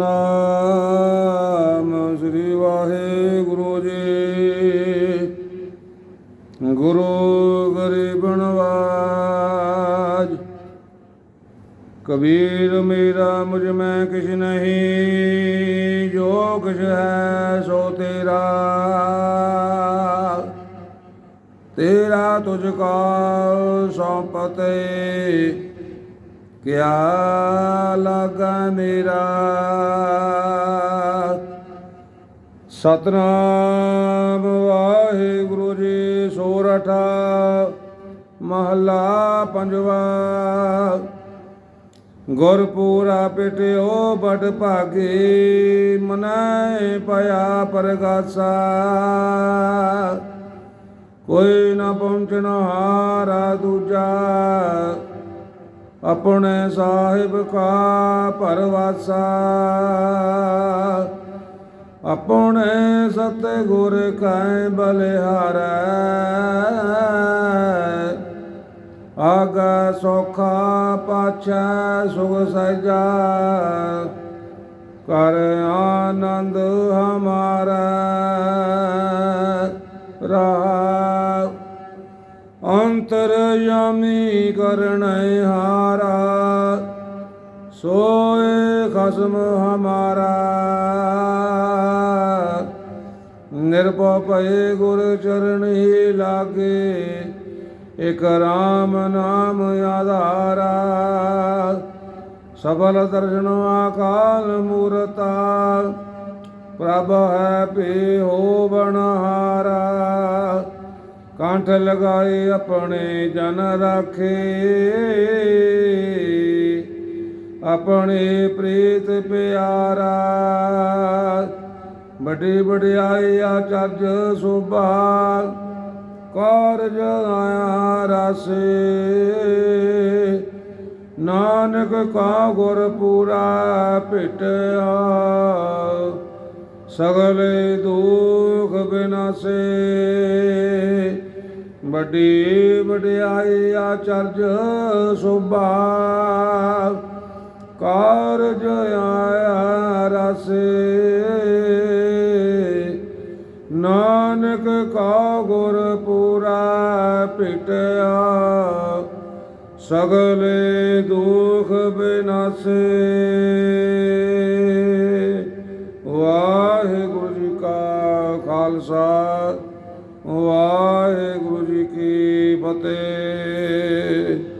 ਨਾਮ ਸ੍ਰੀ ਵਾਹਿਗੁਰੂ ਜੀ। ਗੁਰੂ ਗਰੀਬ ਨਵਾਜ। ਕਬੀਰ ਮੇਰਾ ਮੁਝ ਮੈਂ ਕਿਛ ਨਹੀਂ, ਜੋ ਕੁਛ ਹੈ ਸੋ ਤੇਰਾ। ਤੇਰਾ ਤੁਝ ਕਾ ਸੌਂਪਤੇ। ਕਿਆ ਲਾਗਾ ਮੇਰਾ ਸਤਨਾਮ ਵਾਹਿਗੁਰੂ ਜੀ ਸੋਰਠਾ, ਮਹਲਾ ਪੰਜਵਾ। ਗੁਰਪੂਰਾ ਪਿਟਿਓ ਬਟ ਭਾਗੇ, ਮਨੈ ਪਿਆ ਪਰਗਾਸਾ। ਕੋਈ ਨਾ ਪਹੁੰਚਣ ਹਾਰਾ ਦੂਜਾ। ਆਪਣੇ ਸਾਹਿਬ ਕਾ ਪਰਵਾਸਾ। ਆਪਣੇ ਸਤ ਗੁਰ ਕੈ ਬਲਿਹਾਰੈ। ਆਗਾ ਸੋਖਾ ਪਾਛੈ ਸੁਖ ਸਜਾ। ਕਰ ਆਨੰਦ ਹਮਾਰਾ। ਰਹਾ ਅੰਤਰ ਯਾਮੀ ਕਰਨੈ ਹਾਰਾ, ਸੋਏ ਖਸਮ ਹਮਾਰਾ। ਨਿਰਭਉ ਭਏ ਗੁਰ ਹੀ ਲਾਗੇ, ਇਕ ਰਾਮ ਨਾਮ ਆਧਾਰਾ। ਸਬਲ ਦਰਸ਼ਨ ਆਕਾਲ ਮੂਰਤਾ, ਪ੍ਰਭ ਹੈ ਪੇ ਹੋ ਬਨਹਾਰਾ ਕੰਠ ਲਗਾਏ ਆਪਣੇ ਜਨ ਰਾਖੇ। ਆਪਣੇ ਪ੍ਰੀਤ ਪਿਆਰਾ, ਵੱਡੀ ਵਡਿਆਈ ਆਚਰਜ ਸੋਭਾ, ਕਾਰਜ ਆਇਆ ਰਸੇ। ਨਾਨਕ ਕਾ ਗੁਰ ਪੂਰਾ ਭਿਟਿਆ, ਸਗਲੇ ਦੁਖ ਬਿਨਾਸੇ। ਵੱਡੀ ਵਡਿਆਈ ਆਚਰਜ ਸੋਭਾ, ਕਾਰਜ ਆਇਆ ਰਸੇ। ਨਾਨਕ ਕਾ ਗੁਰ ਪੂਰਾ ਭਿਟਿਆ ਸਗਲੇ ਦੁਖ ਬਿਨਾਸੇ। ਵਾਹਿਗੁਰੂ ਜੀ ਕੀ ਫਤਿਹ।